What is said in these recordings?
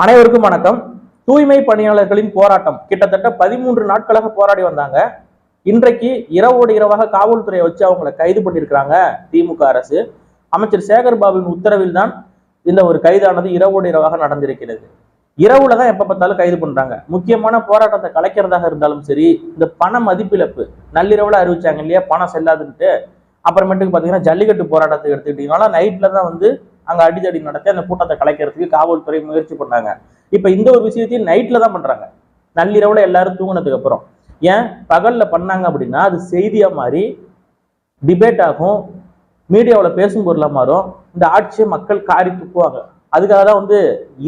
அனைவருக்கும் வணக்கம். தூய்மை பணியாளர்களின் போராட்டம். கிட்டத்தட்ட பதிமூன்று நாட்களாக போராடி வந்தாங்க. இன்றைக்கு இரவோடு இரவாக காவல்துறையை வச்சு அவங்களை கைது பண்ணியிருக்கிறாங்க திமுக அரசு. அமைச்சர் சேகர் பாபுவின் உத்தரவில் தான் இந்த ஒரு கைதானது இரவோடு இரவாக நடந்திருக்கிறது. இரவுல தான் எப்ப பார்த்தாலும் கைது பண்றாங்க. முக்கியமான போராட்டத்தை கலைக்கிறதாக இருந்தாலும் சரி இந்த பண மதிப்பிழப்பு நள்ளிரவுல அறிவிச்சாங்க இல்லையா பணம் செல்லாதுன்ட்டு. அப்புறமேட்டுக்கு பாத்தீங்கன்னா ஜல்லிக்கட்டு போராட்டத்தை எடுத்துக்கிட்டீங்கன்னா நைட்ல தான் வந்து அங்க அடிதடி நடத்தி அந்த கூட்டத்தை கலைக்கிறதுக்கு காவல்துறை முயற்சி பண்ணாங்க. இப்ப இந்த ஒரு விஷயத்தையும் நைட்ல தான் பண்றாங்க. நள்ளிரவுல எல்லாரும் தூங்கினதுக்கு அப்புறம். ஏன்? பகல்ல பண்ணாங்க அப்படின்னா அது செய்தியா மாறி டிபேட் ஆகும். மீடியாவில் பேசும் பொருளாக மாறும். இந்த ஆட்சியை மக்கள் காரி துப்புவாங்க. அதுக்காக தான் வந்து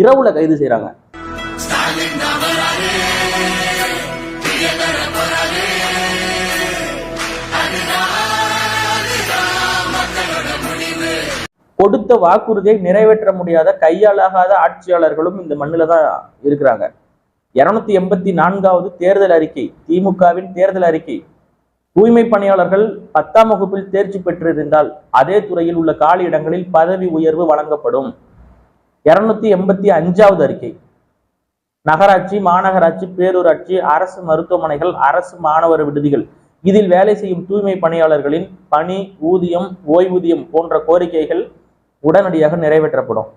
இரவுல கைது செய்கிறாங்க கொடுத்த வாக்குறுதியை நிறைவேற்ற முடியாத கையாளாகாத ஆட்சியாளர்களும் இந்த மண்ணில தான் இருக்கிறாங்க. இருநூத்தி எண்பத்தி நான்காவது தேர்தல் அறிக்கை திமுகவின் தேர்தல் அறிக்கை. தூய்மை பணியாளர்கள் பத்தாம் வகுப்பில் தேர்ச்சி பெற்றிருந்தால் அதே துறையில் உள்ள காலி இடங்களில் பதவி உயர்வு வழங்கப்படும். இருநூத்தி எண்பத்தி அஞ்சாவது அறிக்கை. நகராட்சி மாநகராட்சி பேரூராட்சி அரசு மருத்துவமனைகள் அரசு மாணவர் விடுதிகள். இதில் வேலை செய்யும் தூய்மை பணியாளர்களின் பணி ஊதியம் ஓய்வூதியம் போன்ற கோரிக்கைகள் உடனடியாக நிறைவேற்றப்படும்.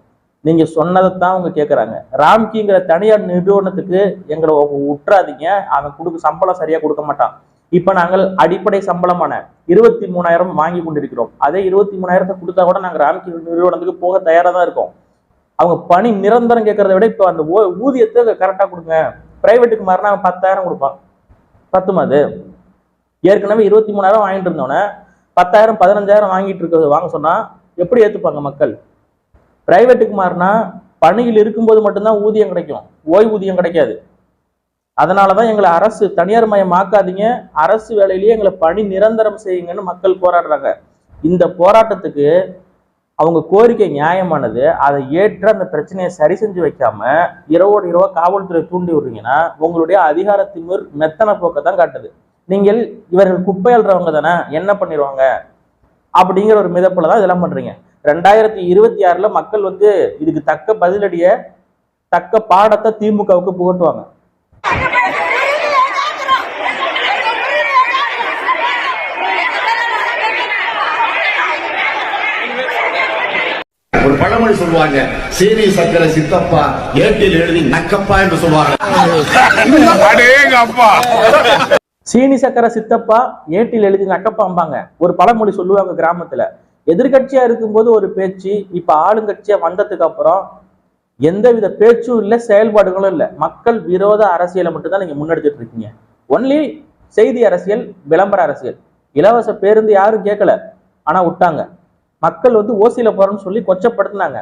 நீங்க சொன்னதைத்தான் அவங்க கேட்கறாங்க ராம்கிங்கிற தனியார் நிறுவனத்துக்கு எங்களை உற்றாதீங்க. அவன் கொடுக்க சம்பளம் சரியா கொடுக்க மாட்டான். இப்ப நாங்கள் அடிப்படை சம்பளமான இருபத்தி மூணாயிரம் வாங்கி கொண்டிருக்கிறோம். அதே இருபத்தி மூணாயிரத்தை கொடுத்தா கூட நாங்க ராம்கி நிறுவனத்துக்கு போக தயாரா தான் இருக்கோம். அவங்க பணி நிரந்தரம் கேட்கறத விட இப்போ அந்த ஊதியத்தை கரெக்டா கொடுங்க. பிரைவேட்டுக்கு மாறினா அவன் பத்தாயிரம் கொடுப்பான். பத்துமா அது? ஏற்கனவே இருபத்தி மூணாயிரம் வாங்கிட்டு இருந்தோன்னே பத்தாயிரம் பதினஞ்சாயிரம் வாங்கிட்டு இருக்க வாங்க சொன்னா எப்படி ஏத்துப்பாங்க மக்கள்? பிரைவேட்டுக்கு மாறினா பணியில் இருக்கும்போது மட்டும்தான் ஊதியம் கிடைக்கும். ஓய்வூதியம் கிடைக்காது. அதனாலதான் எங்களை அரசு தனியார் மயமாக்காதீங்க. அரசு வேலையிலேயே எங்களை பணி நிரந்தரம் செய்யுங்கன்னு மக்கள் போராடுறாங்க. இந்த போராட்டத்துக்கு அவங்க கோரிக்கை நியாயமானது. அதை ஏற்று அந்த பிரச்சனையை சரி செஞ்சு வைக்காம இரவோடு இரவா காவல்துறை தூண்டி விடுறீங்கன்னா உங்களுடைய அதிகாரத்தின் மெத்தன போக்கை தான் காட்டுது. நீங்கள் இவர்கள் குப்பை தானே? என்ன பண்ணிடுவாங்க அப்படிங்கிற ஒரு மிதப்புல தான் இதெல்லாம் பண்றீங்க. ரெண்டாயிரத்தி இருபத்தி ஆறுல மக்கள் வந்து இதுக்கு தக்க பதிலடிய தக்க பாடத்தை திமுகவுக்கு புகட்டுவாங்க. ஒரு பழமொழி சொல்லுவாங்க சீனி சக்கரை சித்தப்பா ஏட்டில் எழுதி நக்கப்பா என்று சொல்லுவாங்க. அடேங்கப்பா. சீனி சக்கர சித்தப்பா ஏட்டில் எழுதி நக்கப்பாம்பாங்க. ஒரு பழமொழி சொல்லுவாங்க கிராமத்துல. எதிர்க்கட்சியா இருக்கும்போது ஒரு பேச்சு இப்ப ஆளுங்கட்சியா வந்ததுக்கு அப்புறம் எந்தவித பேச்சும் இல்ல செயல்பாடுகளும் இல்ல. மக்கள் விரோத அரசியலை மட்டும்தான் நீங்க முன்னெடுத்துட்டு இருக்கீங்க. ஒன்லி செய்தி அரசியல் விளம்பர அரசியல். இலவச பேருந்து யாரும் கேட்கல. ஆனா விட்டாங்க. மக்கள் வந்து ஓசியில போறோம்னு சொல்லி கொச்சப்படுத்தினாங்க.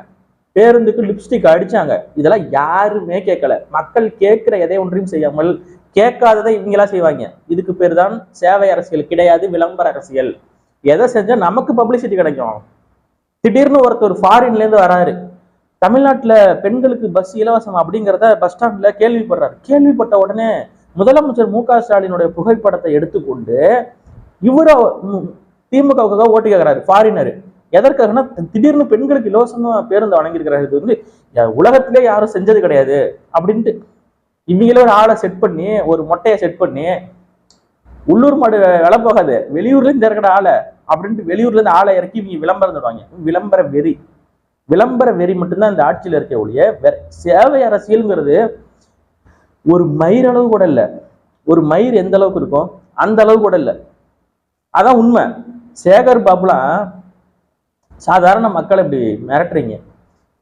பேருந்துக்கு லிப்ஸ்டிக் அடிச்சாங்க. இதெல்லாம் யாருமே கேட்கல. மக்கள் கேட்கிற எதை ஒன்றையும் செய்யாமல் கேட்காததை இவங்களா செய்வாங்க. இதுக்கு பேர் தான் சேவை அரசியல் கிடையாது விளம்பர அரசியல். எதை செஞ்சா நமக்கு பப்ளிசிட்டி கிடைக்கும். திடீர்னு ஒருத்தர் ஃபாரின்ல இருந்து வராரு. தமிழ்நாட்டுல பெண்களுக்கு பஸ் இலவசம் அப்படிங்கிறத பஸ் ஸ்டாண்ட்ல கேள்விப்படுறாரு. கேள்விப்பட்ட உடனே முதலமைச்சர் மு க ஸ்டாலினுடைய புகைப்படத்தை எடுத்துக்கொண்டு இவர திமுகவுக்காக ஓட்டு கேட்கிறாரு ஃபாரினர் எதற்காகனா திடீர்னு பெண்களுக்கு இலவசமாக பேருந்து வழங்கியிருக்கிறாரு. இது வந்து உலகத்திலே யாரும் செஞ்சது கிடையாது. அப்படின்ட்டு இவங்களே ஒரு ஆளை செட் பண்ணி ஒரு மொட்டையை செட் பண்ணி உள்ளூர் மாடு விலை போகாது வெளியூர்லேருந்து இருந்து ஆளை அப்படின்ட்டு வெளியூர்லேருந்து ஆளை இறக்கி இவங்க விளம்பரம் தருவாங்க. விளம்பர வெறி. விளம்பர வெறி மட்டும்தான் இந்த ஆட்சியில் இருக்க ஒழிய வேற சேவை அரசியல்ங்கிறது ஒரு மயிர் அளவு கூட இல்லை. ஒரு மயிர் எந்த அளவுக்கு இருக்கும் அந்த அளவு கூட இல்லை. அதான் உண்மை. சேகர் பாபுலாம் சாதாரண மக்களை இப்படி மிரட்டுறீங்க.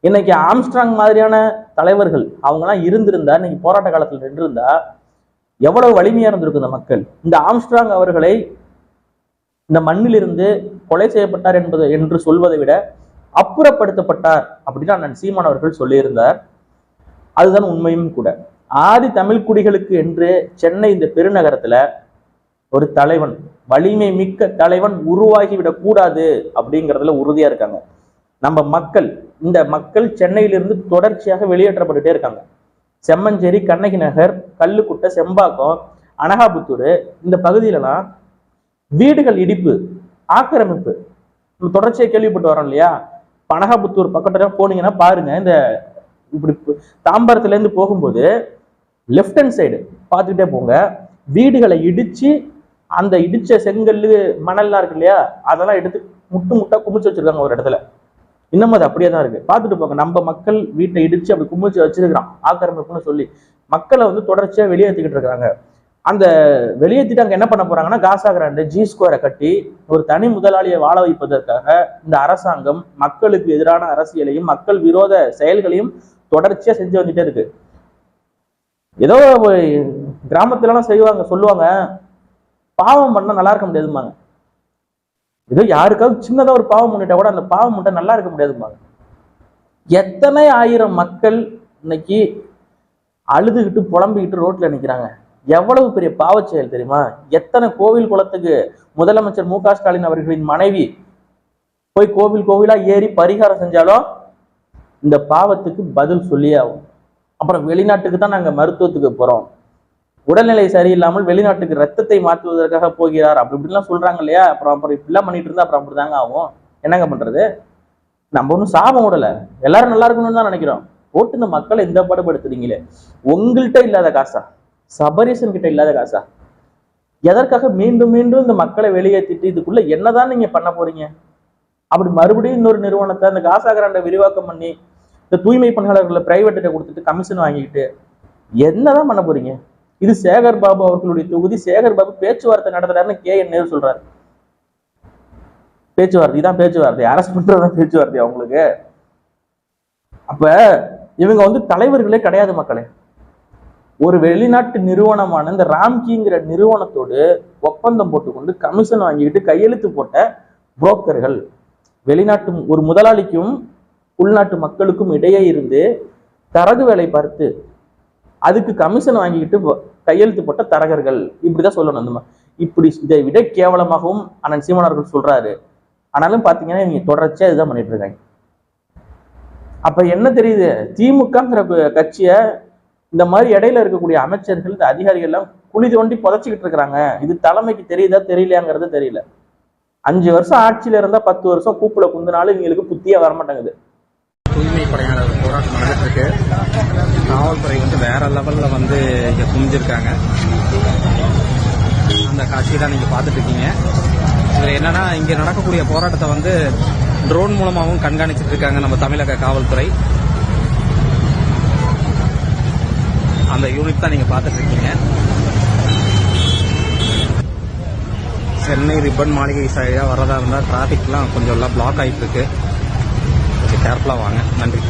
இன்னைக்கு ஆம்ஸ்ட்ராங் மாதிரியான தலைவர்கள் அவங்கெல்லாம் இருந்திருந்தா இன்னைக்கு போராட்ட காலத்தில் நின்றிருந்தா எவ்வளவு வலிமையா இருந்திருக்கும் இந்த மக்கள். இந்த ஆம்ஸ்ட்ராங் அவர்களை இந்த மண்ணிலிருந்து கொலை செய்யப்பட்டார் என்பது என்று சொல்வதை விட அப்புறப்படுத்தப்பட்டார் அப்படின்னு அண்ணன் சீமான் அவர்கள் சொல்லியிருந்தார். அதுதான் உண்மையும் கூட. ஆதி தமிழ் குடிகளுக்கு என்று சென்னை இந்த பெருநகரத்துல ஒரு தலைவன் வலிமை மிக்க தலைவன் உருவாகிவிடக் கூடாது அப்படிங்கிறதுல உறுதியா இருக்காங்க. நம்ம மக்கள் இந்த மக்கள் சென்னையிலிருந்து தொடர்ச்சியாக வெளியேற்றப்பட்டுட்டே இருக்காங்க. செம்மஞ்சேரி கண்ணகி நகர் கல்லுக்குட்டை செம்பாக்கம் அனகாபுத்தூர் இந்த பகுதியிலலாம் வீடுகள் இடிப்பு ஆக்கிரமிப்பு. நம்ம தொடர்ச்சியாக கேள்விப்பட்டு வரோம் இல்லையா? பனகாபுத்தூர் பக்கத்துல போனீங்கன்னா பாருங்க இந்த இப்படி தாம்பரத்துலேருந்து தாம்பரத்துல இருந்து போகும்போது லெஃப்ட் ஹேண்ட் சைடு பார்த்துக்கிட்டே போங்க. வீடுகளை இடிச்சு அந்த இடிச்ச செங்கல் மணல்லாம் இருக்கு இல்லையா? அதெல்லாம் எடுத்து முட்டு முட்டா குமிச்சு வச்சிருக்காங்க ஒரு இடத்துல. இன்னமும் அது அப்படியே தான் இருக்கு. பார்த்துட்டு போங்க. நம்ம மக்கள் வீட்டை இடிச்சு அப்படி குமிச்சு வச்சிருக்கிறான். ஆக்கிரமிப்புன்னு சொல்லி மக்களை வந்து தொடர்ச்சியா வெளியேற்றிக்கிட்டு இருக்கிறாங்க. அந்த வெளியேற்றிட்டு அங்கே என்ன பண்ண போறாங்கன்னா காசா கிராண்டு ஜி ஸ்கொயரை கட்டி ஒரு தனி முதலாளியை வாழ வைப்பதற்காக இந்த அரசாங்கம் மக்களுக்கு எதிரான அரசியலையும் மக்கள் விரோத செயல்களையும் தொடர்ச்சியா செஞ்சு வந்துட்டே இருக்கு. ஏதோ கிராமத்துலலாம் செய்வாங்க சொல்லுவாங்க பாவம் பண்ணால் நல்லா இருக்க முடியாதுமாங்க ஏதோ யாருக்காவது சின்னதாக ஒரு பாவம் பண்ணிட்டா கூட அந்த பாவம் முட்டை நல்லா இருக்க முடியாதும்பாங்க. எத்தனை ஆயிரம் மக்கள் இன்னைக்கு அழுதுகிட்டு புலம்பிக்கிட்டு ரோட்ல நிற்கிறாங்க எவ்வளவு பெரிய பாவச் செயல் தெரியுமா? எத்தனை கோவில் குளத்துக்கு முதலமைச்சர் மு க ஸ்டாலின் அவர்களின் மனைவி போய் கோவில் கோவிலா ஏறி பரிகாரம் செஞ்சாலும் இந்த பாவத்துக்கு பதில் சொல்லியே ஆகும் அப்புறம் வெளிநாட்டுக்கு தான் நாங்கள் மருத்துவத்துக்கு போகிறோம் உடல்நிலை சரியில்லாமல் வெளிநாட்டுக்கு ரத்தத்தை மாற்றுவதற்காக போகிறார். அப்படி இப்படிலாம் சொல்றாங்க இல்லையா? அப்புறம் அப்புறம் இப்படிலாம் பண்ணிட்டு இருந்தா அப்புறம் அப்படிதாங்க ஆகும். என்னங்க பண்றது? நம்ம ஒன்றும் சாபம் விடல எல்லாரும் நல்லா இருக்கணும்னு தான் நினைக்கிறோம். போட்டு இந்த மக்களை இந்த பாடுபடுத்துறீங்களே. உங்கள்கிட்ட இல்லாத காசா? சபரீசன் கிட்ட இல்லாத காசா? எதற்காக மீண்டும் மீண்டும் இந்த மக்களை வெளியேற்றிட்டு இதுக்குள்ள என்னதான் நீங்க பண்ண போறீங்க? அப்படி மறுபடியும் இன்னொரு நிறுவனத்தை அந்த காசா கிராண்டை விரிவாக்கம் பண்ணி இந்த தூய்மை பணியாளர்களை பிரைவேட்ட கொடுத்துட்டு கமிஷன் வாங்கிக்கிட்டு என்னதான் பண்ண போறீங்க? இது சேகர் பாபு அவர்களுடைய தொகுதி. சேகர் பாபு பேச்சுவார்த்தை நடத்துறாருன்னு கே என் நேரு சொல்றாரு. பேச்சுவார்த்தை தான் பேச்சுவார்த்தை. அரசு பண்றதுதான் பேச்சுவார்த்தை அவங்களுக்கு. அப்ப இவங்க வந்து தலைவர்களே கிடையாது மக்களே. ஒரு வெளிநாட்டு நிறுவனமான இந்த ராம்கிங்கிற நிறுவனத்தோடு ஒப்பந்தம் போட்டுக்கொண்டு கமிஷன் வாங்கிக்கிட்டு கையெழுத்து போட்ட புரோக்கர்கள் வெளிநாட்டு ஒரு முதலாளிக்கும் உள்நாட்டு மக்களுக்கும் இடையே இருந்து தரகு வேலை பார்த்து அதுக்கு கமிஷன் வாங்கிக்கிட்டு கையெழுத்து போட்ட தரகர்கள். இப்படிதான் சொல்லணும். அந்த இப்படி இதை விட கேவலமாகவும் அண்ணன் சீமானவர்கள் சொல்றாரு. ஆனாலும் பாத்தீங்கன்னா இவங்க தொடர்ச்சியா இதுதான் பண்ணிட்டு இருக்காங்க. அப்ப என்ன தெரியுது? திமுகங்கிற கட்சிய இந்த மாதிரி இடையில இருக்கக்கூடிய அமைச்சர்கள் இந்த அதிகாரிகள் எல்லாம் குழி தோண்டி புதைச்சிக்கிட்டு இருக்கிறாங்க. இது தலைமைக்கு தெரியுதா தெரியலையாங்கிறது தெரியல. அஞ்சு வருஷம் ஆட்சியில இருந்தா பத்து வருஷம் கூப்பிட குந்தினாலும் இவங்களுக்கு புத்தியா வரமாட்டேங்குது. தூய்மை படையாளர் போராட்டம் நடந்துட்டு இருக்கு. காவல்துறை வந்து வேற லெவல்ல வந்து இங்க குமிஞ்சிருக்காங்க. அந்த காட்சி தான் நீங்க பார்த்துட்டு இருக்கீங்க இதுல என்னன்னா இங்க நடக்கக்கூடிய போராட்டத்தை வந்து ட்ரோன் மூலமாகவும் கண்காணிச்சிட்டு இருக்காங்க நம்ம தமிழக காவல்துறை. அந்த யூனிட் தான் நீங்க பார்த்துட்டு இருக்கீங்க சென்னை ரிப்பன் மாளிகை சைடா வரதா இருந்தால் டிராஃபிக்லாம் கொஞ்சம் எல்லாம் பிளாக் ஆயிட்டு இருக்கு கொஞ்சம் கேர்ஃபுல்லாக வாங்க. நன்றி.